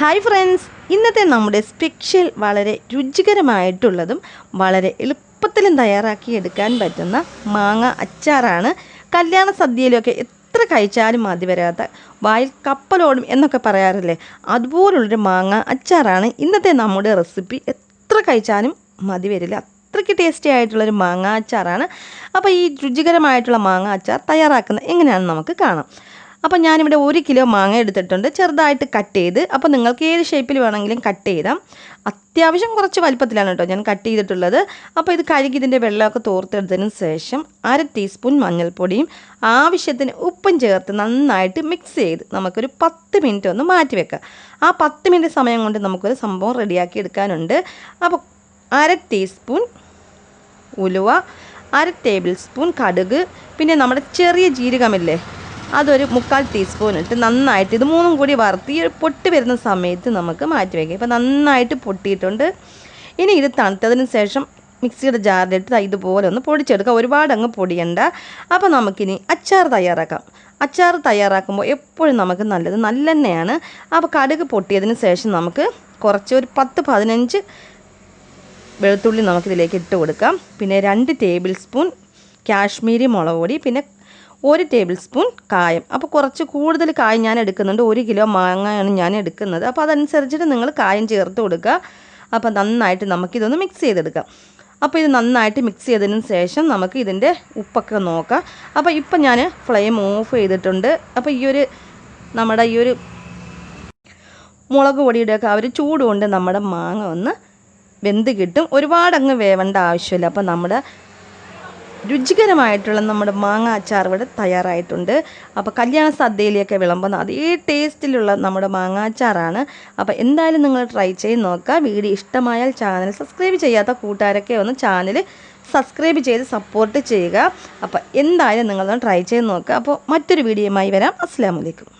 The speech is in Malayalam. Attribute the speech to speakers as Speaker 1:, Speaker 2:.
Speaker 1: ഹായ് ഫ്രണ്ട്സ് ഇന്നത്തെ നമ്മുടെ സ്പെഷ്യൽ വളരെ രുചികരമായിട്ടുള്ളതും വളരെ എളുപ്പത്തിലും തയ്യാറാക്കി എടുക്കാൻ പറ്റുന്ന മാങ്ങ അച്ചാറാണ്. കല്യാണ സദ്യയിലൊക്കെ എത്ര കഴിച്ചാലും മതി വരാത്ത വായിൽ കപ്പലോടും എന്നൊക്കെ പറയാറില്ലേ? അതുപോലുള്ളൊരു മാങ്ങ അച്ചാറാണ് ഇന്നത്തെ നമ്മുടെ റെസിപ്പി എത്ര കഴിച്ചാലും മതി വരില്ല. അത്രയ്ക്ക് ടേസ്റ്റി ആയിട്ടുള്ളൊരു മാങ്ങ അച്ചാറാണ്. അപ്പോൾ ഈ രുചികരമായിട്ടുള്ള മാങ്ങ അച്ചാർ തയ്യാറാക്കുന്നത് എങ്ങനെയാണെന്ന് നമുക്ക് കാണാം. അപ്പോൾ ഞാനിവിടെ ഒരു കിലോ മാങ്ങ എടുത്തിട്ടുണ്ട്. ചെറുതായിട്ട് കട്ട് ചെയ്ത്. അപ്പോൾ നിങ്ങൾക്ക് ഏത് ഷേപ്പിൽ വേണമെങ്കിലും കട്ട് ചെയ്താം. അത്യാവശ്യം കുറച്ച് വലിപ്പത്തിലാണ് കേട്ടോ ഞാൻ കട്ട് ചെയ്തിട്ടുള്ളത്. അപ്പോൾ ഇത് കഴുകി ഇതിന്റെ വെള്ളമൊക്കെ തോർത്തെടുത്തതിന് ശേഷം അര ടീസ്പൂൺ മഞ്ഞൾപ്പൊടിയും ആവശ്യത്തിന് ഉപ്പും ചേർത്ത് നന്നായിട്ട് മിക്സ് ചെയ്ത് നമുക്കൊരു പത്ത് മിനിറ്റ് ഒന്ന് മാറ്റി വെക്കാം. ആ പത്ത് മിനിറ്റ് സമയം കൊണ്ട് നമുക്കൊരു സംഭവം റെഡിയാക്കി എടുക്കാനുണ്ട്. അപ്പോൾ അര ടീസ്പൂൺ ഉലുവ അര ടേബിൾ സ്പൂൺ കടുക് പിന്നെ നമ്മുടെ ചെറിയ ജീരകമില്ലേ? അതൊരു മുക്കാൽ ടീസ്പൂൺ ഇട്ട് നന്നായിട്ട് ഇത് മൂന്നും കൂടി വറുത്ത് ഈ പൊട്ടി വരുന്ന സമയത്ത് നമുക്ക് മാറ്റി വയ്ക്കാം ഇപ്പോൾ നന്നായിട്ട് പൊട്ടിയിട്ടുണ്ട്. ഇനി ഇത് തണുത്തതിന് ശേഷം മിക്സിയുടെ ജാറിലിട്ട് ഇതുപോലെ ഒന്ന് പൊടിച്ചെടുക്കുക ഒരുപാട് അങ്ങ് പൊടിയണ്ട. അപ്പോൾ നമുക്കിനി അച്ചാർ തയ്യാറാക്കാം. അച്ചാർ തയ്യാറാക്കുമ്പോൾ എപ്പോഴും നമുക്ക് നല്ലത് നല്ലെണ്ണയാണ്. അപ്പോൾ കടുക് പൊട്ടിയതിന് ശേഷം നമുക്ക് കുറച്ച് ഒരു പത്ത് പതിനഞ്ച് വെളുത്തുള്ളി നമുക്കിതിലേക്ക് ഇട്ട് കൊടുക്കാം. പിന്നെ രണ്ട് ടേബിൾ സ്പൂൺ കാശ്മീരി മുളക് പൊടി പിന്നെ ഒരു ടേബിൾ സ്പൂൺ കായം. അപ്പോൾ കുറച്ച് കൂടുതൽ കായം ഞാൻ എടുക്കുന്നുണ്ട്. ഒരു കിലോ മാങ്ങയാണ് ഞാൻ എടുക്കുന്നത്. അപ്പോൾ അതനുസരിച്ചിട്ട് നിങ്ങൾ കായം ചേർത്ത് കൊടുക്കുക. അപ്പോൾ നന്നായിട്ട് നമുക്കിതൊന്ന് മിക്സ് ചെയ്തെടുക്കാം. അപ്പോൾ ഇത് നന്നായിട്ട് മിക്സ് ചെയ്തതിന് ശേഷം നമുക്ക് ഇതിന്റെ ഉപ്പൊക്കെ നോക്കാം. അപ്പോൾ ഇപ്പം ഞാൻ ഫ്ലെയിം ഓഫ് ചെയ്തിട്ടുണ്ട്. അപ്പോൾ ഈ ഒരു നമ്മുടെ ഈ ഒരു മുളക് പൊടിയുടെയൊക്കെ ആ ഒരു ചൂട് കൊണ്ട് നമ്മുടെ മാങ്ങ ഒന്ന് വെന്ത് കിട്ടും. ഒരുപാട് അങ്ങ് വേവേണ്ട ആവശ്യമില്ല. അപ്പോൾ നമ്മുടെ രുചികരമായിട്ടുള്ള നമ്മുടെ മാങ്ങ അച്ചാർ ഇവിടെ തയ്യാറായിട്ടുണ്ട്. അപ്പോൾ കല്യാണ സദ്യയിലേക്ക് വിളമ്പുന്ന അതേ ടേസ്റ്റിലുള്ള നമ്മുടെ മാങ്ങ അച്ചാറാണ്. അപ്പോൾ എന്തായാലും നിങ്ങൾ ട്രൈ ചെയ്ത് നോക്കുക. വീഡിയോ ഇഷ്ടമായാൽ ചാനൽ സബ്സ്ക്രൈബ് ചെയ്യാത്ത കൂട്ടുകാരൊക്കെ ഒന്ന് ചാനൽ സബ്സ്ക്രൈബ് ചെയ്ത് സപ്പോർട്ട് ചെയ്യുക. അപ്പോൾ എന്തായാലും നിങ്ങളൊന്ന് ട്രൈ ചെയ്ത് നോക്കുക. അപ്പോൾ മറ്റൊരു വീഡിയോയുമായി വരാം. അസ്സാം വലൈക്കും